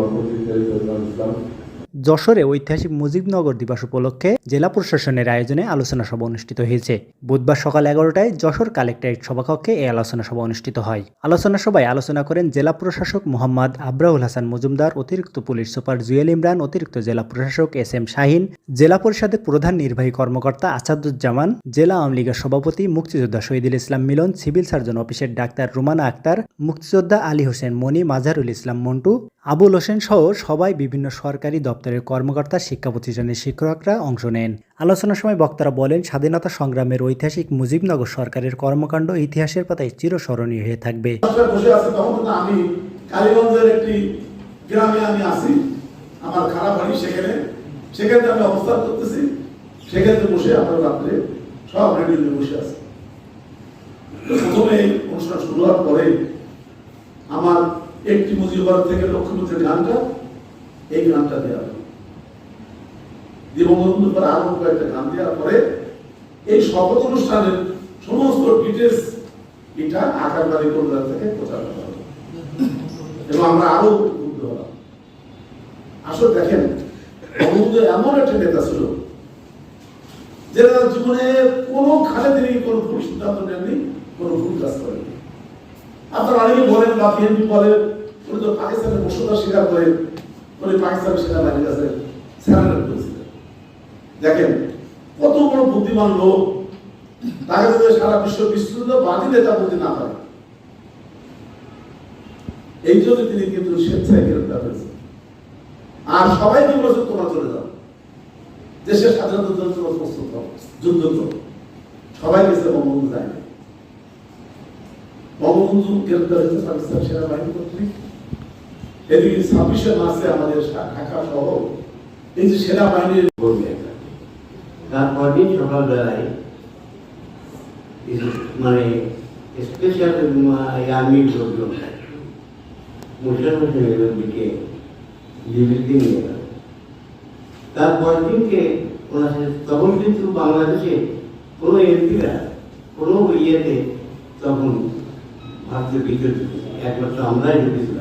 সভাপতি ফেরদৌল ইসলাম যশোরে ঐতিহাসিক মুজিবনগর দিবস উপলক্ষে জেলা প্রশাসনের আয়োজনে আলোচনা সভা অনুষ্ঠিত হয়েছে। বুধবার সকাল এগারোটায় যশোর কালেক্টরেট সভাকক্ষে এই আলোচনা সভা অনুষ্ঠিত হয়। আলোচনা সভায় আলোচনা করেন জেলা প্রশাসক মোহাম্মদ আব্রাহুল হাসান মজুমদার, অতিরিক্ত পুলিশ সুপার জুয়েল ইমরান, অতিরিক্ত জেলা প্রশাসক এস এম শাহিন, জেলা পরিষদের প্রধান নির্বাহী কর্মকর্তা আসাদুজ্জামান, জেলা আওয়ামী লীগের সভাপতি মুক্তিযোদ্ধা শহীদুল ইসলাম মিলন, সিভিল সার্জন অফিসের ডাক্তার রুমানা আক্তার, মুক্তিযোদ্ধা আলী হোসেন মনি, মাজারুল ইসলাম মন্টু, আবুল হোসেন সহ সবাই বিভিন্ন সরকারি দপ্তরের কর্মকর্তা, শিক্ষা প্রতিষ্ঠানের শিক্ষকরা অংশ নেন। আলোচনার সময় বক্তারা বলেন, স্বাধীনতা সংগ্রামের ঐতিহাসিক মুজিবনগর সরকারের কর্মকাণ্ড ইতিহাসের পাতায় চিরস্মরণীয় হয়ে থাকবে। আমার একটি মুজিবর থেকে লক্ষ্মীপুরের গানটা, এই গানটা দেওয়া হলো দিবঙ্গবন্ধু পরে আরও কয়েকটা গান দেওয়ার পরে এই শপথ অনুষ্ঠানের সমস্ত ডিটেলস এটা আকারবাড়ি কলকাতা থেকে প্রচার করা এবং আমরা আরও উদ্বুদ্ধ হলাম। আসলে দেখেন, বঙ্গবন্ধু এমন একটা নেতা ছিল যে জীবনে কোনো খালে তিনি কোনো ভুল সিদ্ধান্ত নেননি, কোনো ভুল কাজ করেননি। আপনারা অনেকে বলেন বা বিএনপি বলেন উনি তো পাকিস্তানের বসতা স্বীকার করেন, উনি পাকিস্তানের সেনাবাহিনীর কাছে স্যারেন্ডার করেছিলেন দেখেন, কত বড় বুদ্ধিমান লোক, তাকে যদি সারা বিশ্ব বিস্তৃত বাদী নেতা বলতে না পারে এই জন্য তিনি কিন্তু স্বেচ্ছায় গ্রেপ্তার হয়েছেন। আর সবাইকে বলেছে তোমরা চলে যাও। দেশের স্বাধীনতার জন্য তোমরা প্রস্তুত যুদ্ধ করো। সবাই গেছে বঙ্গবন্ধু যায় না বঙ্গবন্ধু গ্রেপ্তার হয়েছে পাকিস্তান সেনাবাহিনী কর্তৃক। এদিকে ছাব্বিশে মাসে আমাদের ঢাকা সহ এই যে সেনাবাহিনীর তারপর দিন সকালবেলায় ইস- মানে স্পেশাল আর্মির লোকজন মুসলিম হোসেনের দিকে ডিবিতে নিয়ে গেল তারপর দিনকে ওনার সাথে তখন কিন্তু বাংলাদেশে কোনো এমপিরা কোনো ইয়েতে তখন ভারতীয় বিদ্যুৎ একমাত্র আমরাই ঢুকেছি